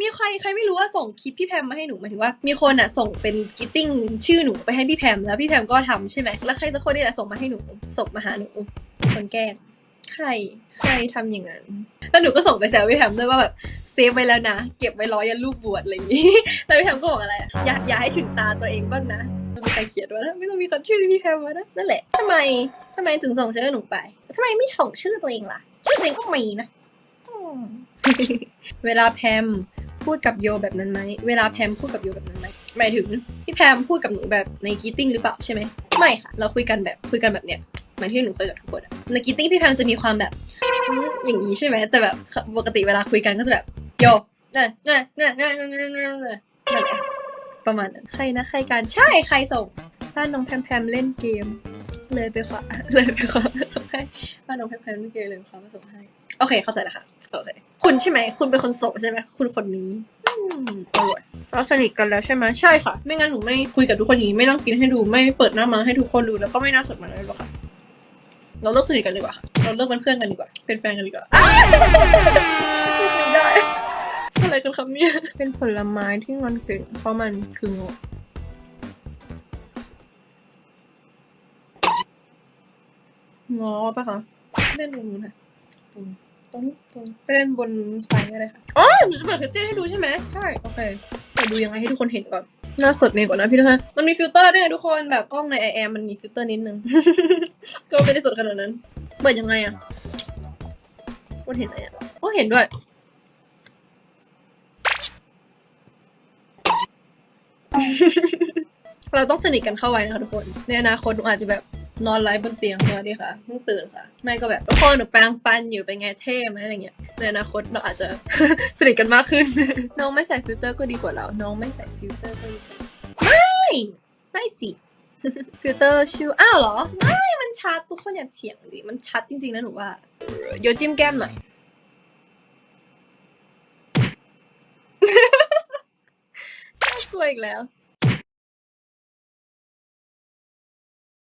มีใครใครไม่รู้ว่าส่งคลิปพี่แพมมาให้หนูหมายถึงว่า มีคนอะส่งเป็นกิตติ้งชื่อหนูไปให้พี่แพมแล้วพี่แพมก็ทำใช่ไหมแล้วใครสักคนนี่แหละส่งมาให้หนูส่งมาหาหนูคนแกล้งใครใครทำอย่างนั้น แล้วหนูก็ส่งไปแซวพี่แพมด้วยว่าแบบเซฟไว้แล้วนะ เก็บไว้รอยันลูกบวชอะไรอย่างนี้แล้วพี่แพมก็บอกอะไร อย่าอย่าให้ถึงตาตัวเองบ้างนะไม่มีใครเขียนว้นะไม่ต้องมีคนชื่อพี่แพมไว้นะนั่นแหละทำไมทำไมถึงส่งชื่อหนูไปทำไมไม่ส่งชื่อตัวเองล่ะชื่อตัวเองก็มีนะ เวลาแพมพูดกับโยแบบนั้นไหม เวลาแพมพูดกับโยแบบนั้นไหมหมายถึงพี่แพมพูดกับหนูแบบในกีติ้งหรือเปล่าใช่ไหมไม่ค่ะ เราคุยกันแบบคุยกันแบบเนี้ยเหมือนที่หนูเคุยกับทุกคนในกีติ้งพี่แพมจะมีความแบบอย่างนี้ใช่ไหมแต่แบบปกติเวลาคุยกันก็จะแบบโยเนั่นนั่เนั่เนั่เนั่เนั่นประมาณนั้นใครนะใครการใช่ใครส่งบ้านน้องแพมแพมเล่นเกม เลยไปขวาเลยไปขวาส่งให้บ้านน้องแพมแพมเล่นเกมเลยขวามาส่งให้ โอเคเข้าใจแล้วค่ะ โอเคคุณใช่ไหม คุณเป็นคนส่งใช่ไหม คุณคนนี้อืมอร่อยเราสนิทกันแล้วใช่ไหมใช่ค่ะ ไม่งั้นหนูไม่คุยกับทุกคนอย่างนี้ ไม่ต้องกินให้ดู ไม่เปิดหน้ามาให้ทุกคนดู แล้วก็ไม่น่าสดมาเลยหรอกค่ะ เราเลิกสนิทกันดีกว่าค่ะ เราเลิกเป็นเพื่อนกันดีกว่า เป็นแฟนกันดีกว่าอ้ายไม่ได้ อะไรกันครับเนี่ย เป็นผลไม้ที่งอนเก่ง เพราะมันคืององ้อปะคะเล่นตรงนู้นค่ะตรง ตรงตรงไปเล่นบนไฟอะไรค่ะอ๋อหนูจะเปิดคลิปเต้นให้ดูใช่ไหมใช่โอเคเปิดดูยังไงให้ทุกคนเห็นก่อนหน้าสดนี่ก่อนนะพี่ทุกท่านมันมีฟิลเตอร์ด้วยไงทุกคนแบบกล้องในไอแอมมันมีฟิลเตอร์นิดนึง ก็ไม่ได้สดขนาดนั้น เปิดยังไงอะคนเห็นไหมอะโอ้เห็นด้วยเราต้องสนิทกันเข้าไว้นะคะทุกคน ในอนาคตหนูอาจจะแบบ นอนไลฟ์บนเตียงสวัสดีค่ะเพิ่งตื่นค่ะไม่ก็แบบทุกคนหนูแปรงฟันอยู่เป็นไงเท่ไหมอะไรเงี้ยในอนาคตเราอาจจะสนิทกันมากขึ้น น้องไม่ใส่ฟิลเตอร์ก็ดีกว่าเรา น้องไม่ใส่ฟิลเตอร์ก็ดีกว่าไม่ไม่สิฟิลเตอร์ชิวอ้าวเหรอ ไม่มันชัดทุกคนอย่าเถียงดิมันชัดจริงๆนะหนูว่าโยจิ้มแก้มหน่อยน่ากลัวอีกแล้ว